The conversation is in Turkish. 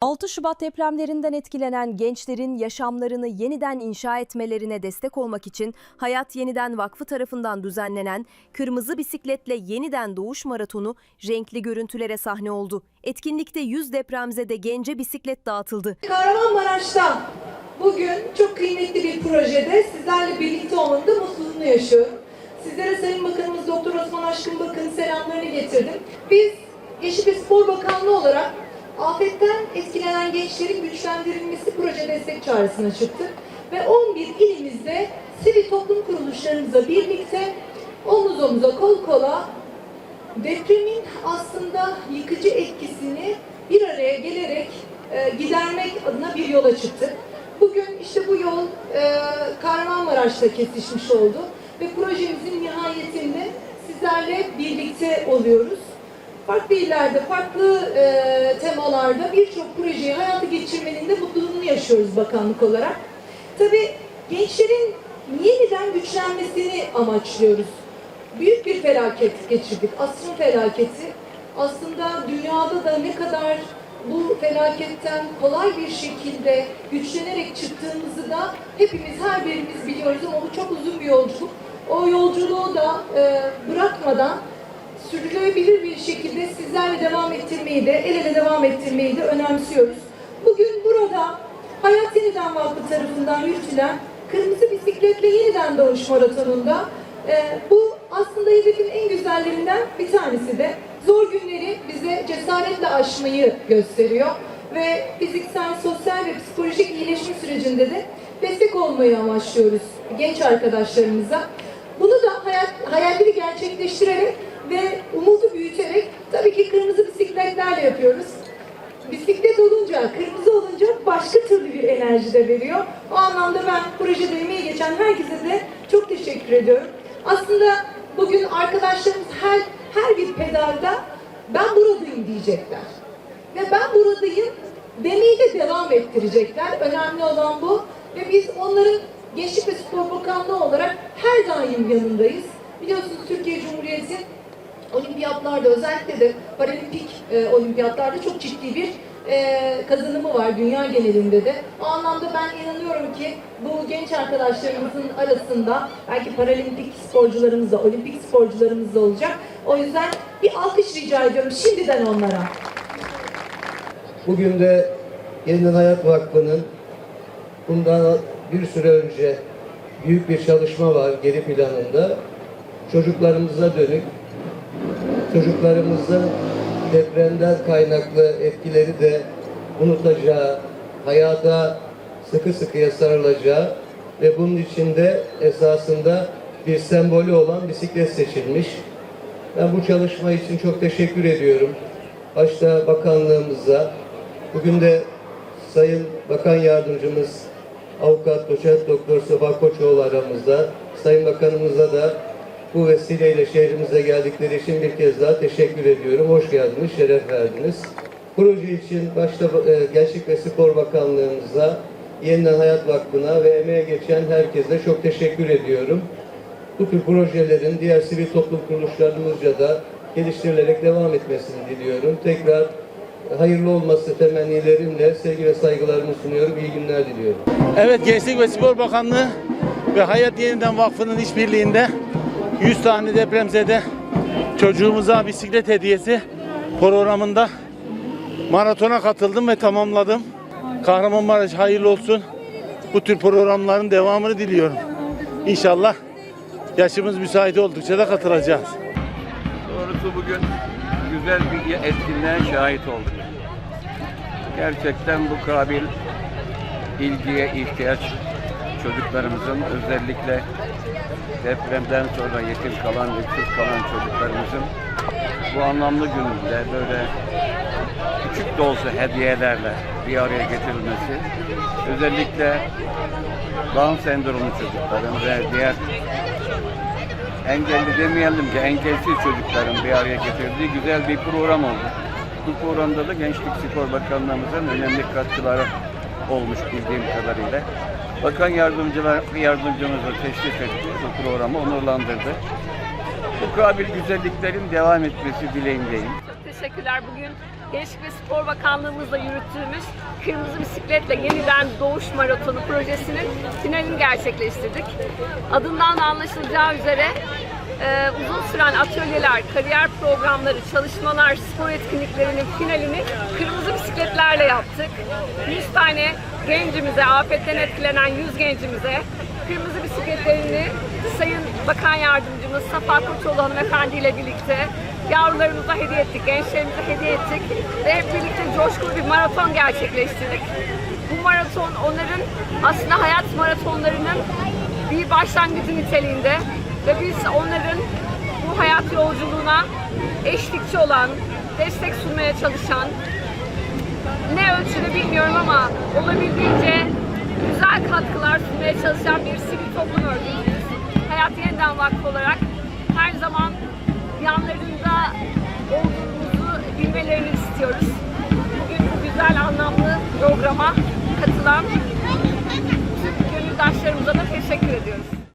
6 Şubat depremlerinden etkilenen gençlerin yaşamlarını yeniden inşa etmelerine destek olmak için Hayat Yeniden Vakfı tarafından düzenlenen Kırmızı Bisikletle Yeniden Doğuş Maratonu renkli görüntülere sahne oldu. Etkinlikte 100 depremzede gence bisiklet dağıtıldı. Kahramanmaraş'ta bugün çok kıymetli bir projede sizlerle birlikte olmanın da mutluluğunu yaşıyorum. Sizlere Sayın Bakanımız Doktor Osman Aşkın Bakın selamlarını getirdim. Biz Gençlik ve Spor Bakanlığı olarak afetten etkilenen gençlerin güçlendirilmesi proje destek çağrısına çıktık. Ve 11 ilimizde sivil toplum kuruluşlarımızla birlikte omuz omuza kol kola depremin aslında yıkıcı etkisini bir araya gelerek e, gidermek adına bir yola çıktık. Bugün işte bu yol e, Kahramanmaraş'ta kesişmiş oldu ve projemizin nihayetinde sizlerle birlikte oluyoruz. Farklı illerde, farklı e, temalarda birçok projeyi hayata geçirmenin de mutluluğunu yaşıyoruz bakanlık olarak. Tabii gençlerin yeniden güçlenmesini amaçlıyoruz büyük bir felaket geçirdik. Asrın felaketi. Aslında dünyada da ne kadar bu felaketten kolay bir şekilde güçlenerek çıktığımızı da hepimiz her birimiz biliyoruz ama bu çok uzun bir yolculuk. O yolculuğu da e, bırakmadan sürdürülebilir bir şekilde sizlerle devam ettirmeyi de, el ele devam ettirmeyi de önemsiyoruz. Bugün burada Hayat Yeniden Vakfı tarafından yürütülen Kırmızı Bisikletle Yeniden Doğuş Maratonu'nda e, bu aslında hedefin en güzellerinden bir tanesi de zor günleri bize cesaretle aşmayı gösteriyor ve fiziksel, sosyal ve psikolojik iyileşme sürecinde de destek olmayı amaçlıyoruz genç arkadaşlarımıza. Bunu da hayat, hayalleri gerçekleştirerek ve umudu büyüterek tabii ki kırmızı bisikletlerle yapıyoruz. Bisiklet olunca, kırmızı olunca başka türlü bir enerji de veriyor. O anlamda ben projede emeği geçen herkese de çok teşekkür ediyorum. Aslında bugün arkadaşlarımız her her bir pedalda ben buradayım diyecekler. Ve ben buradayım demeyi de devam ettirecekler. Önemli olan bu. Ve biz onların Gençlik ve Spor Bakanlığı olarak her daim yanındayız. Biliyorsunuz Türkiye Cumhuriyeti olimpiyatlarda özellikle de paralimpik e, olimpiyatlarda çok ciddi bir e, kazanımı var dünya genelinde de. O anlamda ben inanıyorum ki bu genç arkadaşlarımızın arasında belki paralimpik sporcularımız da, olimpik sporcularımız da olacak. O yüzden bir alkış rica ediyorum şimdiden onlara. Bugün de Yeniden Hayat Vakfı'nın bundan bir süre önce büyük bir çalışma var geri planında. Çocuklarımıza dönük, çocuklarımızın depremden kaynaklı etkileri de unutacağı, hayata sıkı sıkıya sarılacağı ve bunun içinde esasında bir sembolü olan bisiklet seçilmiş. Ben bu çalışma için çok teşekkür ediyorum. Başta bakanlığımıza, bugün de Sayın Bakan Yardımcımız Avukat Doçent Doktor Sefa Koçoğlu aramızda. Sayın Bakanımıza da bu vesileyle şehrimize geldikleri için bir kez daha teşekkür ediyorum. Hoş geldiniz, şeref verdiniz. Proje için başta e, Gençlik ve Spor Bakanlığımıza, Yeniden Hayat Vakfı'na ve emeğe geçen herkese çok teşekkür ediyorum. Bu tür projelerin diğer sivil toplum kuruluşlarımızca da geliştirilerek devam etmesini diliyorum. Tekrar hayırlı olması temennilerimle sevgi ve saygılarımı sunuyorum. İyi günler diliyorum. Evet Gençlik ve Spor Bakanlığı ve Hayat Yeniden Vakfı'nın işbirliğinde 100 tane depremzede çocuğumuza bisiklet hediyesi programında maratona katıldım ve tamamladım. Kahramanmaraş hayırlı olsun. Bu tür programların devamını diliyorum. İnşallah yaşımız müsait oldukça da katılacağız. Doğrusu bugün güzel bir etkinliğe şahit olduk. Gerçekten bu kabil ilgiye ihtiyaç çocuklarımızın özellikle depremden sonra yetim kalan, öksüz kalan çocuklarımızın bu anlamlı gününde böyle küçük de olsa hediyelerle bir araya getirilmesi özellikle Down sendromlu çocukların ve diğer engelli demeyelim ki engelsiz çocukların bir araya getirdiği güzel bir program oldu. Bu programda da Gençlik Spor Bakanlığımızın önemli katkıları olmuş bildiğim kadarıyla. Bakan yardımcılar, yardımcımız teşrif etti bu programı, onurlandırdı. Bu kabil güzelliklerin devam etmesi dileğindeyim. Çok teşekkürler. Bugün Gençlik ve Spor Bakanlığımızla yürüttüğümüz Kırmızı Bisikletle Yeniden Doğuş Maratonu projesinin finalini gerçekleştirdik. Adından da anlaşılacağı üzere e, uzun süren atölyeler, kariyer programları, çalışmalar, spor etkinliklerinin finalini kırmızı bisikletlerle yaptık. 100 tane gencimize, afetten etkilenen 100 gencimize kırmızı bisikletlerini Sayın Bakan Yardımcımız Safa Koçoğlu hanımefendi ile birlikte yavrularımıza hediye ettik, gençlerimize hediye ettik ve hep birlikte coşkulu bir maraton gerçekleştirdik. Bu maraton onların aslında hayat maratonlarının bir başlangıcı niteliğinde ve biz onların bu hayat yolculuğuna eşlikçi olan, destek sunmaya çalışan, ne ölçüde bilmiyorum ama olabildiğince güzel katkılar sunmaya çalışan bir sivil toplum örgütüyüz. Hayat Yeniden Vakfı olarak her zaman yanlarında olduğumuzu bilmelerini istiyoruz. Bugün bu güzel anlamlı programa katılan tüm gönüldaşlarımıza da teşekkür ediyoruz.